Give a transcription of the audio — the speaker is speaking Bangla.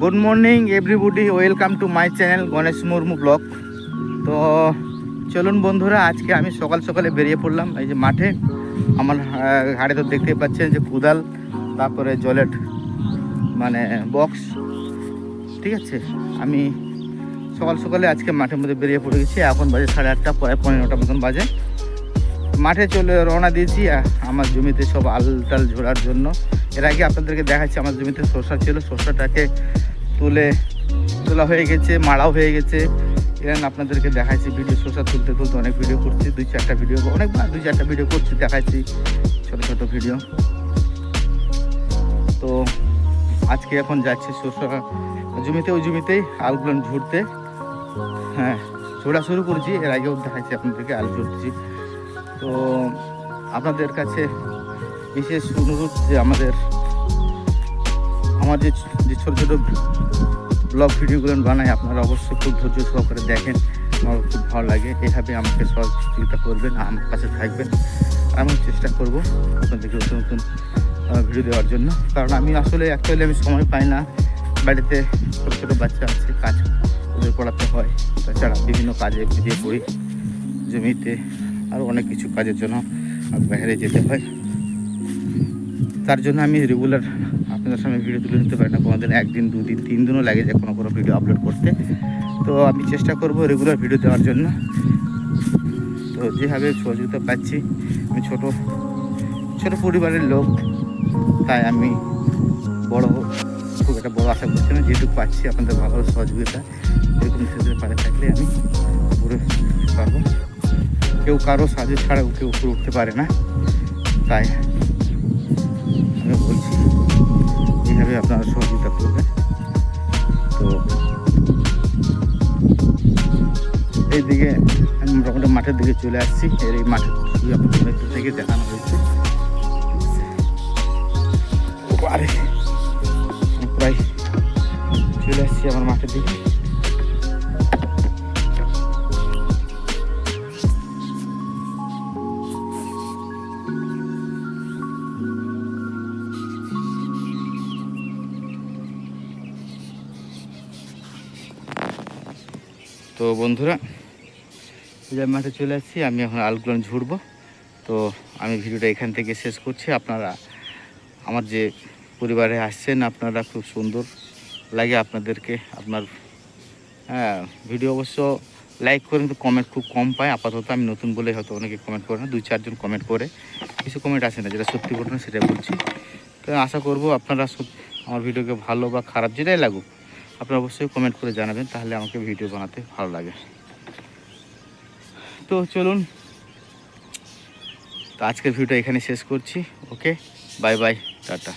Good morning everybody welcome to my channel Ganesh Murmu blog তো, চলুন বন্ধুরা, আজকে আমি সকাল সকালে বেরিয়ে পড়লাম এই যে মাঠে। আমার ঘাড়ে তো দেখতেই পাচ্ছেন যে কুদাল, তারপরে জলের মানে বক্স ঠিক আছে? আমি সকাল সকালে আজকে মাঠের মধ্যে বেরিয়ে পড়ে গেছি। এখন বাজে সাড়ে আটটা, প্রায় পনেরোটা মতন বাজে। মাঠে চলে রওনা দিয়েছি আমার জমিতে সব আল টাল ঝোড়ার জন্য। এর আগে আপনাদেরকে দেখাচ্ছি, আমার জমিতে শসা ছিল। শসাটাকে তুলে তোলা হয়ে গেছে মাড়াও হয়ে গেছে। এরকম আপনাদেরকে দেখাচ্ছি ভিডিও শসা তুলতে তুলতে অনেক ভিডিও করছি, দুই চারটা ভিডিও অনেকবার দুই চারটা ভিডিও করছি দেখাচ্ছি ছোটো ছোটো ভিডিও তো আজকে এখন যাচ্ছি শসা জমিতে, ওই জমিতেই আলগুলো ঝুড়তে। হ্যাঁ ঝোড়া শুরু করেছি, এর আগেও দেখাচ্ছি আপনাদেরকে, আলু ঝুড়ছি। তো আপনাদের কাছে বিশেষ অনুরোধ যে আমাদের আমার যে যে ছোটো ছোটো ব্লগ ভিডিওগুলো বানাই, আপনারা অবশ্যই খুব ধৈর্য সহকারে দেখেন। আমার খুব ভালো লাগে। এভাবে আমাকে সহযোগিতা করবেন, আমার কাছে থাকবেন। আমি চেষ্টা করব আপনাদেরকে নতুন নতুন ভিডিও দেওয়ার জন্য। কারণ আমি আসলে অ্যাকচুয়ালি আমি সময় পাই না। বাড়িতে ছোটো ছোটো বাচ্চা আছে, কাজ ওদের পড়াতে হয়। তাছাড়া বিভিন্ন কাজে বেরিয়ে পড়ি জমিতে। আরও অনেক কিছু কাজের জন্য বাইরে যেতে হয়। তার জন্য আমি রেগুলার আপনাদের সামনে ভিডিও তুলে দিতে পারি না। কোনোদিন একদিন, দুদিন তিন দিনও লাগে যায় কোনো কোনো ভিডিও আপলোড করতে। তো আমি চেষ্টা করব রেগুলার ভিডিও দেওয়ার জন্য। তো যেভাবে সহযোগিতা পাচ্ছি, আমি ছোট ছোট পরিবারের লোক, তাই আমি বড়, খুব একটা বড় আশা করছি না। যেহেতু পাচ্ছি আপনাদের ভালো সহযোগিতা, এরকম সেদের পারে থাকলে আমি উঠতে পারব। কেউ কারও সাহায্য ছাড়াও কেউ উপরে উঠতে পারে না। তাই এইভাবে আপনারা সহযোগিতা করবেন। তো এইদিকে আমি মোটামুটি মাঠের দিকে চলে আসছি। এর এই মাঠের আপনাদের একটু থেকে দেখানো হয়েছে। প্রায় চলে আসছি আমার মাঠের দিকে। তো বন্ধুরা আমি মাঠে চলে আসছি। আমি এখন আলগুলো ঝুড়বো। তো আমি ভিডিওটা এখান থেকে শেষ করছি। আপনারা, আমার যে পরিবারে আসছেন, আপনারা খুব সুন্দর লাগে আপনাদেরকে। আপনার হ্যাঁ ভিডিও অবশ্য লাইক করে কিন্তু কমেন্ট খুব কম পায়। আপাতত আমি নতুন বলে হয়তো অনেকে কমেন্ট করে না, দুই চারজন কমেন্ট করে। কিছু কমেন্ট আসে না, যেটা সত্যি ঘটনা সেটাই বলছি। তো আশা করব আপনারা আমার ভিডিওকে ভালো বা খারাপ যেটাই লাগুক আপনারা অবশ্যই কমেন্ট করে জানাবেন, তাহলে আমাকে ভিডিও বানাতে ভালো লাগে। তো চলুন, তো আজকের ভিডিওটা এখানে শেষ করছি ওকে বাই বাই টাটা।